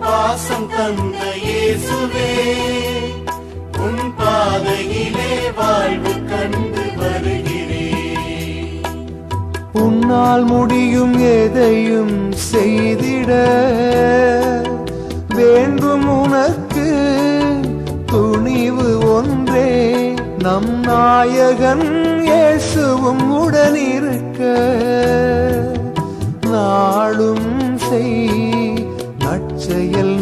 பாசம் தந்த இயேசுவே உன் பாதையிலே வாழ்வு கண்டு வருகிறேன் உன்னால் முடியும் எதையும் செய்திட வேண்டும் உனக்கு துணிவு ஒன்றே. நம் நாயகன் இயேசுவும் உடனிருக்க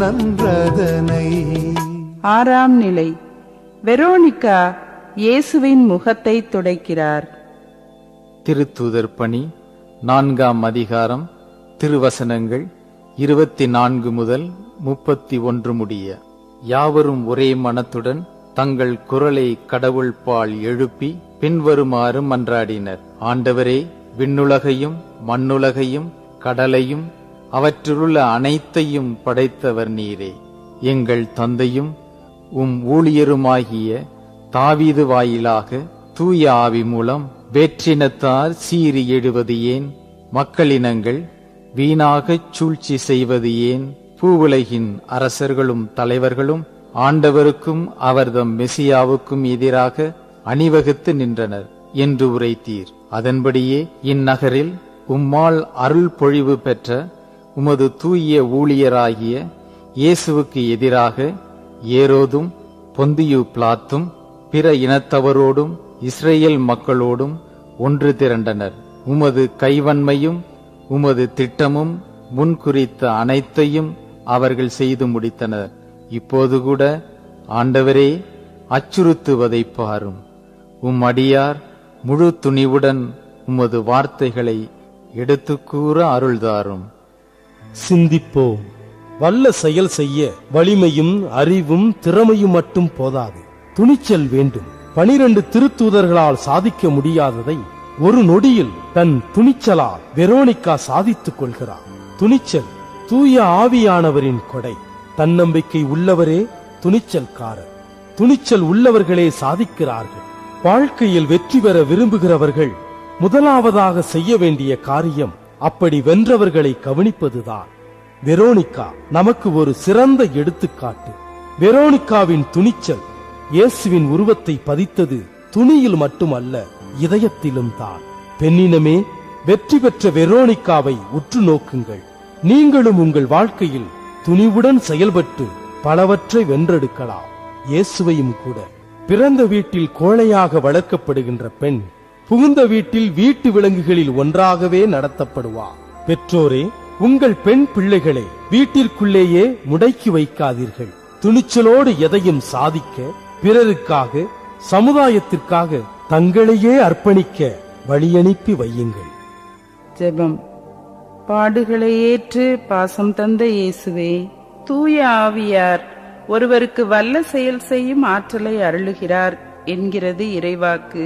நன்றதனை. ஆறாம் நிலை. வெரோனிகா இயேசுவின் முகத்தை துடைக்கிறார். திருத்தூதர் பணி நான்காம் அதிகாரம் திருவசனங்கள் இருபத்தி நான்கு முதல் முப்பத்தி ஒன்று முடிய. யாவரும் ஒரே மனத்துடன் தங்கள் குரலை கடவுள் பால் எழுப்பி பின்வருமாறு மன்றாடினர். ஆண்டவரே விண்ணுலகையும் மண்ணுலகையும் கடலையும் அவற்றிலுள்ள அனைத்தையும் படைத்தவர் நீரே. எங்கள் தந்தையும் உம் ஊழியருமாகிய தாவீது வாயிலாக தூய ஆவி மூலம் வேற்றினத்தார் சீறி எழுவது ஏன்? மக்களினங்கள் வீணாகச் சூழ்ச்சி செய்வது ஏன்? பூவுலகின் அரசர்களும் தலைவர்களும் ஆண்டவருக்கும் அவர்தம் மெசியாவுக்கும் எதிராக அணிவகுத்து நின்றனர் என்று உரைத்தீர். அதன்படியே இந்நகரில் உம்மால் அருள் பொழிவு பெற்ற உமது தூய ஊழியராகிய இயேசுவுக்கு எதிராக ஏரோதும் பொந்தியு பிளாத்தும் பிற இனத்தவரோடும் இஸ்ரேல் மக்களோடும் ஒன்று திரண்டனர். உமது கைவன்மையும் உமது திட்டமும் முன்குறித்த அனைத்தையும் அவர்கள் செய்து முடித்தனர். இப்போது கூட ஆண்டவரே அச்சுறுத்துவதை பாரும். உம் அடியார் முழு துணிவுடன் உமது வார்த்தைகளை எடுத்துக்கூற அருள்தாரும். சிந்திப்போம் வல்ல செயல் செய்ய வலிமையும் அறிவும் திறமையும் மட்டும் போதாது. துணிச்சல் வேண்டும். பனிரெண்டு திருத்தூதர்களால் சாதிக்க முடியாததை ஒரு நொடியில் தன் துணிச்சலால் வெரோனிகா சாதித்துக் கொள்கிறார். துணிச்சல் தூய ஆவியானவரின் கொடை. தன்னம்பிக்கை உள்ளவரே துணிச்சல்காரர். துணிச்சல் உள்ளவர்களே சாதிக்கிறார்கள். வாழ்க்கையில் வெற்றி பெற விரும்புகிறவர்கள் முதலாவதாக செய்ய வேண்டிய காரியம் அப்படி வென்றவர்களை கவனிப்பதுதான். வெரோனிகா நமக்கு ஒரு சிறந்த எடுத்துக்காட்டு. வெரோனிகாவின் துணிச்சல் இயேசுவின் உருவத்தை பதித்தது துணியில் மட்டுமல்ல இதயத்திலும் தான். பெண்ணினமே வெற்றி பெற்ற வெரோனிகாவை உற்று நோக்குங்கள். நீங்களும் உங்கள் வாழ்க்கையில் துணிவுடன் செயல்பட்டு பலவற்றை வென்றெடுக்கலாம். இயேசுவையும் கூட. பிறந்த வீட்டில் கோழையாக வளர்க்கப்படுகின்ற பெண் புகுந்த வீட்டில் வீட்டு விலங்குகளில் ஒன்றாகவே நடத்தப்படுவார் பெற்றோரே உங்கள் பெண் பிள்ளைகளை வீட்டிற்குள்ளேயே முடக்கி வைக்காதீர்கள். துணிச்சலோடு எதையும் சாதிக்க பிறருக்காக சமுதாயத்திற்காக தங்களையே அர்ப்பணிக்க வழியனுப்பி வையுங்கள். ஜெபம். பாடுகளை ஏற்று பாசம் தந்த இயேசுவே தூய ஆவியார் ஒருவருக்கு வல்ல செயல் செய்யும் ஆற்றலை அருளுகிறார் என்கிறது இறைவாக்கு.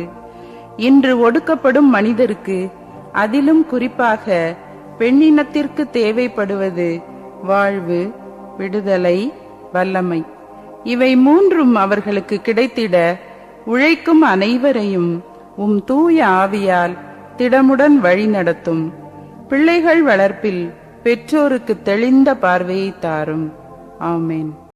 இன்று ஒடுக்கப்படும் மனிதருக்கு அதிலும் குறிப்பாக பெண்ணினத்திற்கு தேவைப்படுவது வாழ்வு விடுதலை வல்லமை. இவை மூன்றும் அவர்களுக்கு கிடைத்திட உழைக்கும் அனைவரையும் உம் தூய ஆவியால் திடமுடன் வழிநடத்தும் பிள்ளைகள் வளர்ப்பில் பெற்றோருக்கு தெளிந்த பார்வையை தாரும். ஆமேன்.